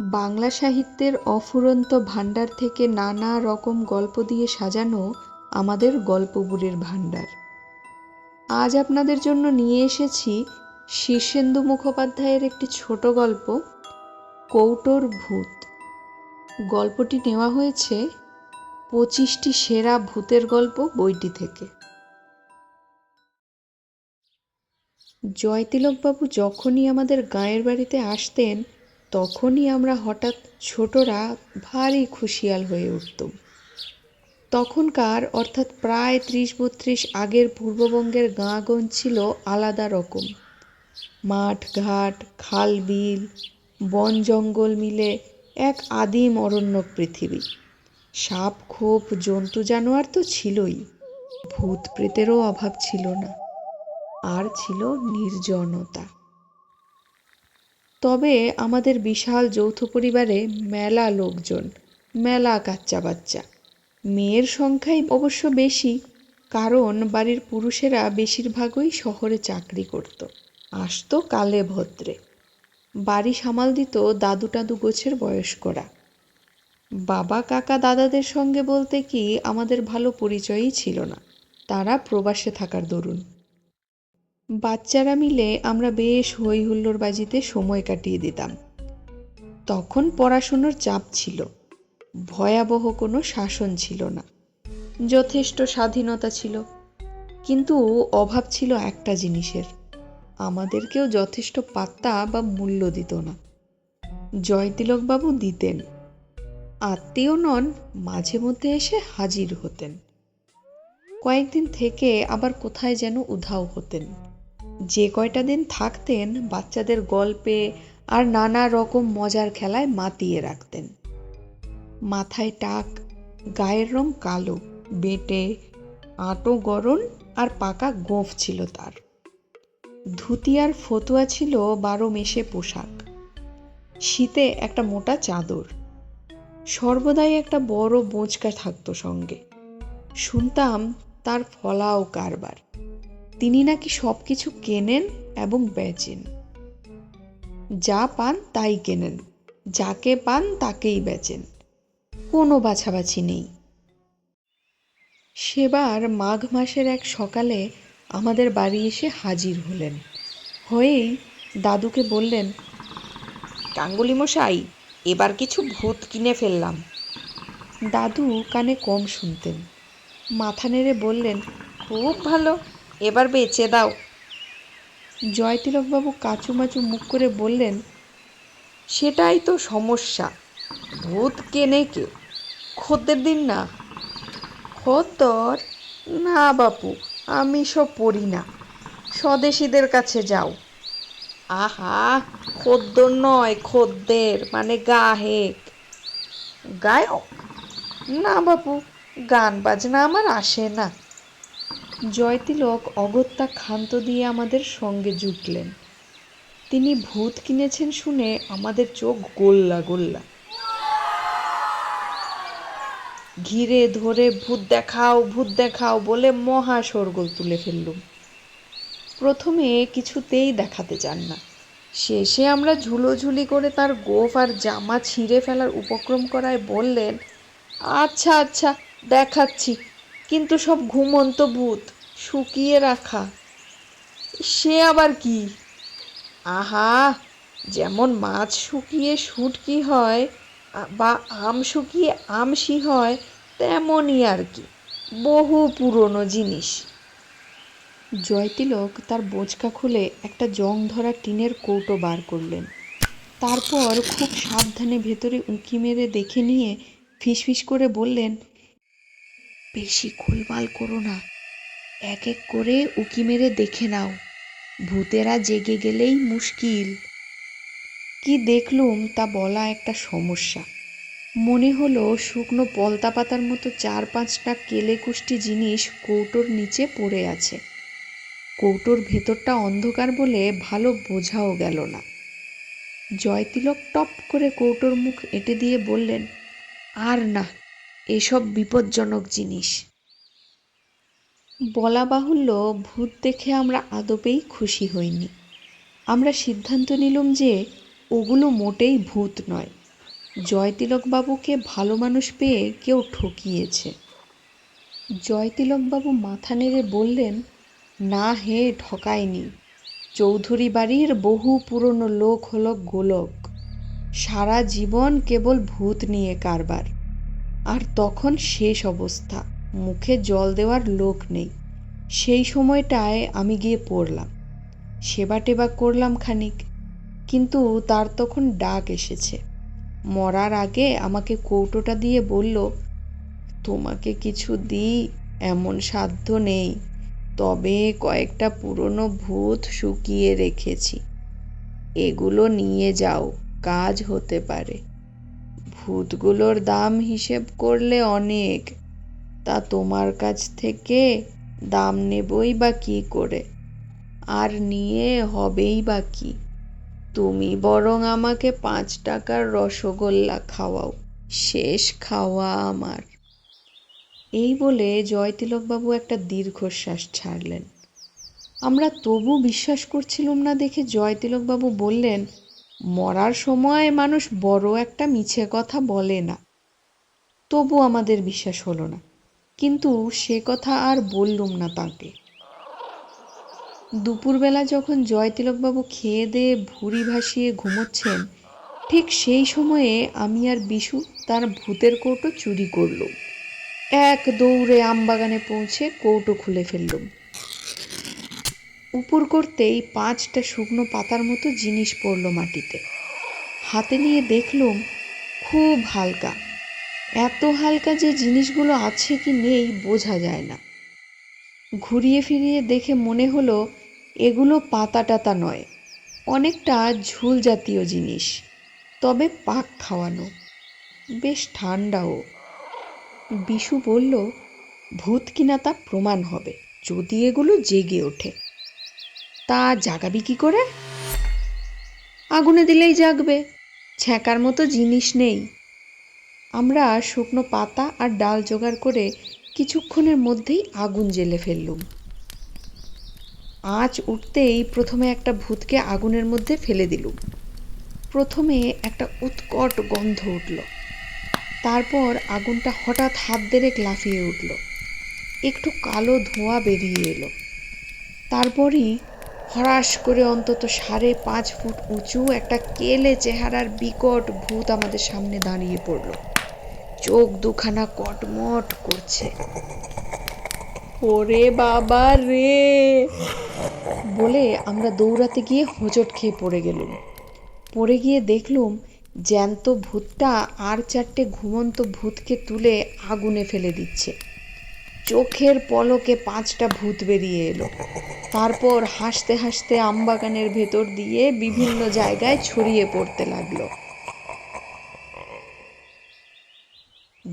বাংলা সাহিত্যের অফুরন্ত ভাণ্ডার থেকে নানা রকম গল্প দিয়ে সাজানো আমাদের গল্পগুলির ভাণ্ডার। আজ আপনাদের জন্য নিয়ে এসেছি শীর্ষেন্দু মুখোপাধ্যায়ের একটি ছোট গল্প, কৌটোর ভূত। গল্পটি নেওয়া হয়েছে পঁচিশটি সেরা ভূতের গল্প বইটি থেকে। জয়তিলকবাবু যখনই আমাদের গাঁয়ের বাড়িতে আসতেন তখনই আমরা হঠাৎ ছোটরা ভারী খুশিয়াল হয়ে উঠতুম। তখনকার অর্থাৎ প্রায় ত্রিশ বত্রিশ আগের পূর্ববঙ্গের গাঁগঞ্জ ছিল আলাদা রকম। মাঠ, ঘাট, খাল, বিল, বন, জঙ্গল মিলে এক আদিম অরণ্য পৃথিবী। সাপ, খোপ, জন্তু, জানোয়ার তো ছিলই। ভূত প্রেতেরও অভাব ছিল না। আর ছিল নির্জনতা। তবে আমাদের বিশাল যৌথ পরিবারে মেলা লোকজন, মেলা কাচ্চা বাচ্চা মেয়ের সংখ্যাই অবশ্য বেশি, কারণ বাড়ির পুরুষেরা বেশিরভাগই শহরে চাকরি করত। আসতো কালে ভদ্রে। বাড়ি সামাল দিত দাদু টাদু গোছের বয়স্করা। বাবা কাকা দাদাদের সঙ্গে বলতে কি, আমাদের ভালো পরিচয়ই ছিল না। তারা প্রবাসে থাকার দরুন। বাচ্চারা মিলে আমরা বেশ হই হুল্লোড় বাজিতে সময় কাটিয়ে দিতাম। তখন পড়াশুনোর চাপ ছিল। ভয়াবহ কোনো শাসন ছিল না। যথেষ্ট স্বাধীনতা ছিল। কিন্তু অভাব ছিল একটা জিনিসের। আমাদেরকেও যথেষ্ট পাত্তা বা মূল্য দিত না। জয়তিলকবাবু দিতেন। আত্মীয় নন, মাঝে মধ্যে এসে হাজির হতেন। কয়েকদিন থেকে আবার কোথায় যেন উধাও হতেন। যে কয়টা দিন থাকতেন বাচ্চাদের গল্পে আর নানা রকম মজার খেলায় মাতিয়ে রাখতেন। মাথায় টাক, গায়ের রং কালো, বেটে, আঁটো গরম আর পাকা গোঁফ ছিল তার। ধুতি আর ফতুয়া ছিল বারো মেশে পোশাক। শীতে একটা মোটা চাদর। সর্বদাই একটা বড় বোঁচকা থাকতো সঙ্গে। শুনতাম তার ফলাও কারবার। তিনি নাকি সব কিছু কেনেন এবং বেচেন। যা পান তাই কেনেন, যাকে পান তাকেই বেচেন। কোনো বাছাবাছি নেই। সেবার মাঘ মাসের এক সকালে আমাদের বাড়ি এসে হাজির হলেন। হয়েই দাদুকে বললেন গাঙ্গুলি মশাই, এবার কিছু ভূত কিনে ফেললাম। দাদু কানে কম শুনতেন। মাথা নেড়ে বললেন, খুব ভালো। এবার বেচে দাও। জয়তিলকবাবু কাচুমাচু মুখ করে বললেন সেটাই তো সমস্যা। ভূত কেনে কে? খদ্দের দিন না। খদ্দর না বাপু আমি সব পড়ি না। স্বদেশীদের কাছে যাও। আহা খদ্দর নয় খদ্দের মানে গাহেক। গায়ক? না বাপু গান বাজনা আমার আসে না। জয়তিলক অগত্যা ক্ষান্ত দিয়ে আমাদের সঙ্গে জুটলেন। তিনি ভূত কিনেছেন শুনে আমাদের চোখ গোল্লা গোল্লা। ঘিরে ধরে ভূত দেখাও ভূত দেখাও বলে মহা শোরগোল তুলে ফেললুম। প্রথমে কিছুতেই দেখাতে চান না। শেষে আমরা ঝুলোঝুলি করে তার গোফ আর জামা ছিঁড়ে ফেলার উপক্রম করায় বললেন আচ্ছা আচ্ছা দেখাচ্ছি, কিন্তু সব ঘুমন্ত ভূত। শুকিয়ে রাখা। সে আবার কি? আহা, যেমন মাছ শুকিয়ে শুটকি হয়, বা আম শুকিয়ে আমসি হয়, তেমনই আর কি। বহু পুরনো জিনিস। জয়তিলক তার বোঁচকা খুলে একটা জং ধরা টিনের কৌটো বার করলেন। তারপর খুব সাবধানে ভেতরে উঁকি মেরে দেখে নিয়ে ফিসফিস করে বললেন, বেশি গোলমাল করো না। এক এক করে উকি মেরে দেখে নাও। ভূতেরা জেগে গেলেই মুশকিল। কি দেখলুম তা বলা একটা সমস্যা। মনে হলো শুকনো পলতা পাতার মতো চার পাঁচটা কেলে কুষ্টি জিনিস কৌটোর নিচে পড়ে আছে। কৌটোর ভেতরটা অন্ধকার বলে ভালো বোঝাও গেল না। জয়তিলক টপ করে কৌটোর মুখ এঁটে দিয়ে বললেন, আর না, এসব বিপজ্জনক জিনিস। বলা বাহুল্য, ভূত দেখে আমরা আদপেই খুশি হইনি। আমরা সিদ্ধান্ত নিলুম যে, ওগুলো মোটেই ভূত নয়। জয়তিলকবাবুকে ভালো মানুষ পেয়ে কেউ ঠকিয়েছে। জয়তিলকবাবু মাথা নেড়ে বললেন, না হে ঠকায়নি চৌধুরী বাড়ির বহু পুরনো লোক হলো গোলক। সারা জীবন কেবল ভূত নিয়ে কারবার। আর তখন শেষ অবস্থা। মুখে জল দেওয়ার লোক নেই। সেই সময়টায় আমি গিয়ে পড়লাম। সেবা টেবা করলাম খানিক, কিন্তু তার তখন ডাক এসেছে। মরার আগে আমাকে কৌটোটা দিয়ে বলল, তোমাকে কিছু দিই, এমন সাধ্য নেই। তবে কয়েকটা পুরনো ভূত শুকিয়ে রেখেছি। এগুলো নিয়ে যাও, কাজ হতে পারে। ভূতগুলোর দাম হিসেব করলে অনেক। তা তোমার কাছ থেকে দাম নেবই বা কী করে? আর নিয়ে হবেই বা কী? তুমি বরং আমাকে পাঁচ টাকার রসগোল্লা খাওয়াও, শেষ খাওয়া আমার। এই বলে জয়তিলকবাবু একটা দীর্ঘশ্বাস ছাড়লেন। আমরা তবু বিশ্বাস করছিলাম না দেখে জয়তিলকবাবু বললেন, মরার সময় মানুষ বড় একটা মিছে কথা বলে না। তবু আমাদের বিশ্বাস হলো না। কিন্তু সে কথা আর বললুম না তাকে। দুপুরবেলা যখন জয়তিলকবাবু খেয়ে দিয়ে ভুঁড়ি ভাসিয়ে ঘুমোচ্ছেন, ঠিক সেই সময়ে আমি আর বিশু তার ভূতের কৌটো চুরি করলুম। এক দৌড়ে আমবাগানে পৌঁছে কৌটো খুলে ফেললুম। উপর করতেই পাঁচটা শুকনো পাতার মতো জিনিস পড়ল মাটিতে। হাতে নিয়ে দেখলুম খুব হালকা। এত হালকা যে জিনিসগুলো আছে কি নেই বোঝা যায় না। ঘুরিয়ে ফিরিয়ে দেখে মনে হলো, এগুলো পাতা টাতা নয়, অনেকটা ঝুল জাতীয় জিনিস, তবে পাক খাওয়ানো। বেশ ঠান্ডাও। বিশু বলল, ভূত কিনা তা প্রমাণ হবে, যদি এগুলো জেগে ওঠে। তা জাগাবি কি করে? আগুনে দিলেই জাগবে, ছ্যাঁকার মতো জিনিস নেই। আমরা শুকনো পাতা আর ডাল জোগাড় করে কিছুক্ষণের মধ্যেই আগুন জ্বেলে ফেললুম। আঁচ উঠতেই প্রথমে একটা ভূতকে আগুনের মধ্যে ফেলে দিলুম। প্রথমে একটা উৎকট গন্ধ উঠল। তারপর আগুনটা হঠাৎ হাত দেরেক লাফিয়ে উঠল। একটু কালো ধোঁয়া বেরিয়ে এলো। তারপরই হরাস করে অন্তত সাড়ে পাঁচ ফুট উঁচু একটা কেলে চেহারার বিকট ভূত আমাদের সামনে দাঁড়িয়ে পড়ল। চোখ দুখানা কটমট করছে। ওরে বাবা রে। বলে আমরা দৌড়াতে গিয়ে হোঁচট খেয়ে পড়ে গেলুম। পড়ে গিয়ে দেখলুম জ্যান্ত ভূতটা আর চারটে ঘুমন্ত ভূতকে তুলে আগুনে ফেলে দিচ্ছে। চোখের পলকে পাঁচটা ভূত বেরিয়ে এলো। তারপর হাসতে হাসতে আমবাগানের ভেতর দিয়ে বিভিন্ন জায়গায় ছড়িয়ে পড়তে লাগল।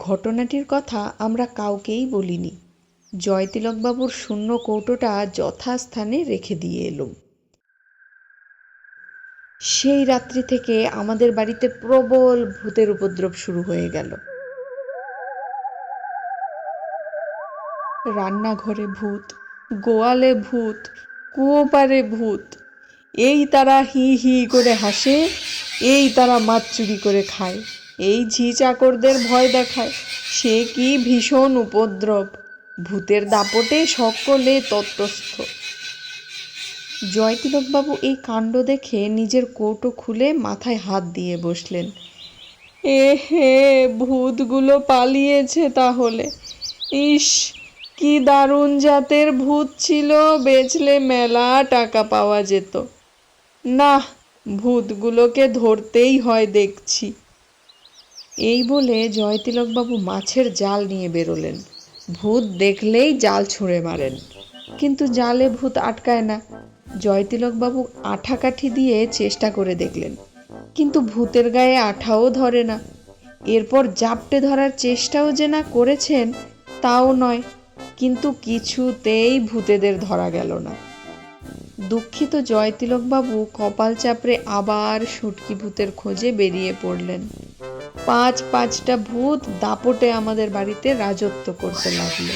ঘটনাটির কথা আমরা কাউকেই বলিনি। জয়তিলকবাবুর শূন্য কৌটোটা যথাস্থানে রেখে দিয়ে এলুম। সেই রাত্রি থেকে আমাদের বাড়িতে প্রবল ভূতের উপদ্রব শুরু হয়ে গেল। রান্নাঘরে ভূত, গোয়ালে ভূত কুয়োপারে ভূত, এই তারা হি হি করে হাসে, এই তারা মাছ চুরি করে খায়। এই ঝি চাকরদের ভয় দেখায়। সে কি ভীষণ উপদ্রব। ভূতের দাপটে সকলে তত্ত্বস্থ জয়তিলকবাবু এই কাণ্ড দেখে নিজের কৌটো খুলে মাথায় হাত দিয়ে বসলেন। এ হে ভূতগুলো পালিয়েছে তাহলে। ইস, কি দারুণ জাতের ভূত ছিল, বেচলে মেলা টাকা পাওয়া যেত। না ভূতগুলোকে ধরতেই হয় দেখছি। এই বলে জয়তিলকবাবু মাছের জাল নিয়ে বেরোলেন। ভূত দেখলেই জাল ছুঁড়ে মারেন। কিন্তু জালে ভূত আটকায় না। জয়তিলকবাবু আঠা কাঠি দিয়ে চেষ্টা করে দেখলেন। কিন্তু ভূতের গায়ে আঠাও ধরে না। এরপর জাপটে ধরার চেষ্টাও যে না করেছেন, তাও নয়। কিন্তু কিছুতেই ভূতেদের ধরা গেল না। দুঃখিত জয়তিলকবাবু কপাল চাপড়ে আবার সুটকি ভূতের খোঁজে বেরিয়ে পড়লেন। পাঁচ পাঁচটা ভূত দাপটে আমাদের বাড়িতে রাজত্ব করতে লাগল।